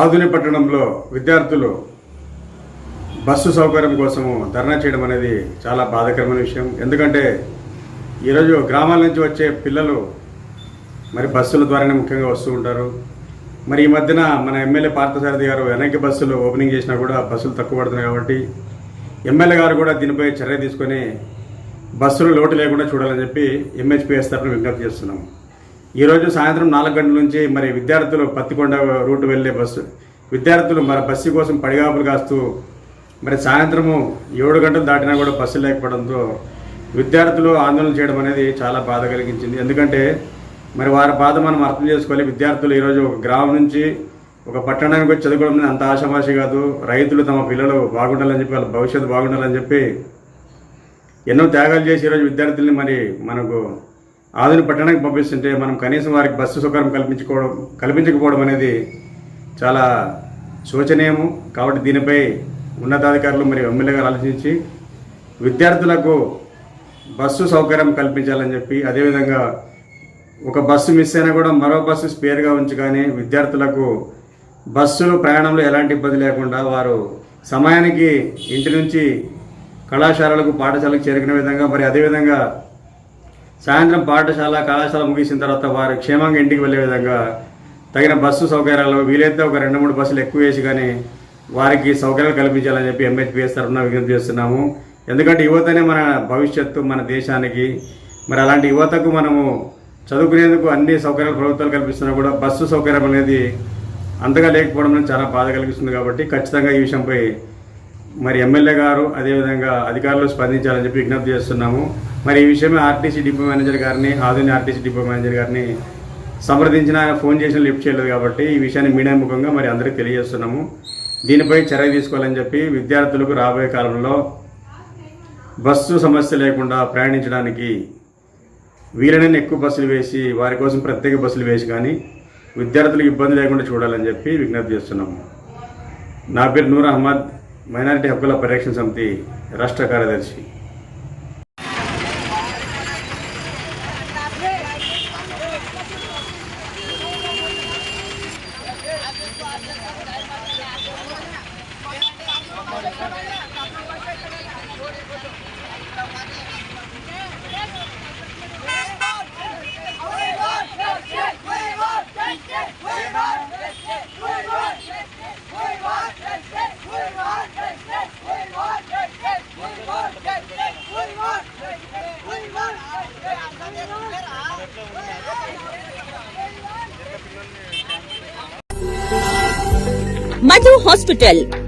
ఆధునిక పట్టణంలో విద్యార్థులు బస్సు సౌకర్యం కోసము ధర్నా చేయడం అనేది చాలా బాధాకరమైన విషయం. ఎందుకంటే ఈరోజు గ్రామాల నుంచి వచ్చే పిల్లలు మరి బస్సుల ద్వారానే ముఖ్యంగా వస్తూ ఉంటారు. మరి ఈ మధ్యన మన ఎమ్మెల్యే పార్థసారథి గారు వెనక్కి బస్సులు ఓపెనింగ్ చేసినా కూడా బస్సులు తక్కువ పడుతున్నాయి కాబట్టి ఎమ్మెల్యే గారు కూడా దీనిపై చర్య తీసుకొని బస్సులు లోటు లేకుండా చూడాలని చెప్పి ఎంహెచ్పిఎస్ తరఫున విజ్ఞప్తి చేస్తున్నాం. ఈరోజు సాయంత్రం నాలుగు గంటల నుంచి మరి విద్యార్థులు పత్తికొండ రూట్ వెళ్ళే బస్సు విద్యార్థులు మరి బస్సు కోసం పడిగాపులు కాస్తూ మరి సాయంత్రము ఏడు గంటలు దాటినా కూడా బస్సు లేకపోవడంతో విద్యార్థులు ఆందోళన చేయడం అనేది చాలా బాధ కలిగించింది. ఎందుకంటే మరి వారి బాధ మనం అర్థం చేసుకోవాలి. విద్యార్థులు ఈరోజు ఒక గ్రామం నుంచి ఒక పట్టణానికి వచ్చి చదువుకోవడం అనేది అంత ఆశామాషి కాదు. రైతులు తమ పిల్లలు బాగుండాలని చెప్పి వాళ్ళ భవిష్యత్తు బాగుండాలని చెప్పి ఎన్నో త్యాగాలు చేసి ఈరోజు విద్యార్థుల్ని మరి మనకు ఆధునిక పట్టణానికి పంపిస్తుంటే మనం కనీసం వారికి బస్సు సౌకర్యం కల్పించుకోవడం కల్పించకపోవడం అనేది చాలా శోచనీయము. కాబట్టి దీనిపై ఉన్నతాధికారులు మరి ఎమ్మెల్యే గారు ఆలోచించి విద్యార్థులకు బస్సు సౌకర్యం కల్పించాలని చెప్పి అదేవిధంగా ఒక బస్సు మిస్ అయినా కూడా మరో బస్సు స్పేర్గా ఉంచి కానీ విద్యార్థులకు బస్సులు ప్రయాణంలో ఎలాంటి ఇబ్బంది లేకుండా వారు సమయానికి ఇంటి నుంచి కళాశాలలకు పాఠశాలకు చేరుకునే విధంగా మరి అదేవిధంగా సాయంత్రం పాఠశాల కళాశాల ముగిసిన తర్వాత వారు క్షేమంగా ఇంటికి వెళ్ళే విధంగా తగిన బస్సు సౌకర్యాలు వీలైతే ఒక రెండు మూడు బస్సులు ఎక్కువ వేసి కానీ వారికి సౌకర్యాలు కల్పించాలని చెప్పి ఎంహెచ్పిఎస్ తరఫున విజ్ఞప్తి చేస్తున్నాము. ఎందుకంటే యువతనే మన భవిష్యత్తు మన దేశానికి. మరి అలాంటి యువతకు మనము చదువుకునేందుకు అన్ని సౌకర్యాలు ప్రభుత్వాలు కల్పిస్తున్నా కూడా బస్సు సౌకర్యం అనేది అంతగా లేకపోవడం చాలా బాధ కలిగిస్తుంది కాబట్టి ఖచ్చితంగా ఈ విషయంపై మరి ఎమ్మెల్యే గారు అదేవిధంగా అధికారులు స్పందించాలని చెప్పి విజ్ఞప్తి చేస్తున్నాము. మరి ఈ విషయమే ఆర్టీసీ డిపో మేనేజర్ గారిని ఆధునిక ఆర్టీసీ డిపో మేనేజర్ గారిని సంప్రదించిన ఫోన్ చేసిన లిఫ్ట్ చేయలేదు కాబట్టి ఈ విషయాన్ని మీడియా ముఖంగా మరి అందరికీ తెలియజేస్తున్నాము. దీనిపై చర్య తీసుకోవాలని చెప్పి విద్యార్థులకు రాబోయే కాలంలో బస్సు సమస్య లేకుండా ప్రయాణించడానికి వీలైన ఎక్కువ బస్సులు వేసి వారి కోసం ప్రత్యేక బస్సులు వేసి కానీ విద్యార్థులకు ఇబ్బంది లేకుండా చూడాలని చెప్పి విజ్ఞప్తి చేస్తున్నాము నా పేరు నూర్ అహ్మద్ మైనారిటీ హక్కుల పరిరక్షణ సమితి రాష్ట్ర కార్యదర్శి. Madhu hospital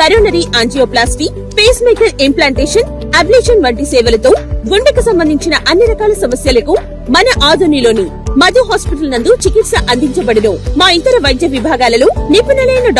coronary angioplasty pacemaker implantation ablation వంటి సేవలతో గుండెకు సంబంధించిన అన్ని రకాల సమస్యలకు మన ఆధునిలోని మధు హాస్పిటల్ నందు చికిత్స అందించబడును. మా ఇతర వైద్య విభాగాలలో నిపుణులైన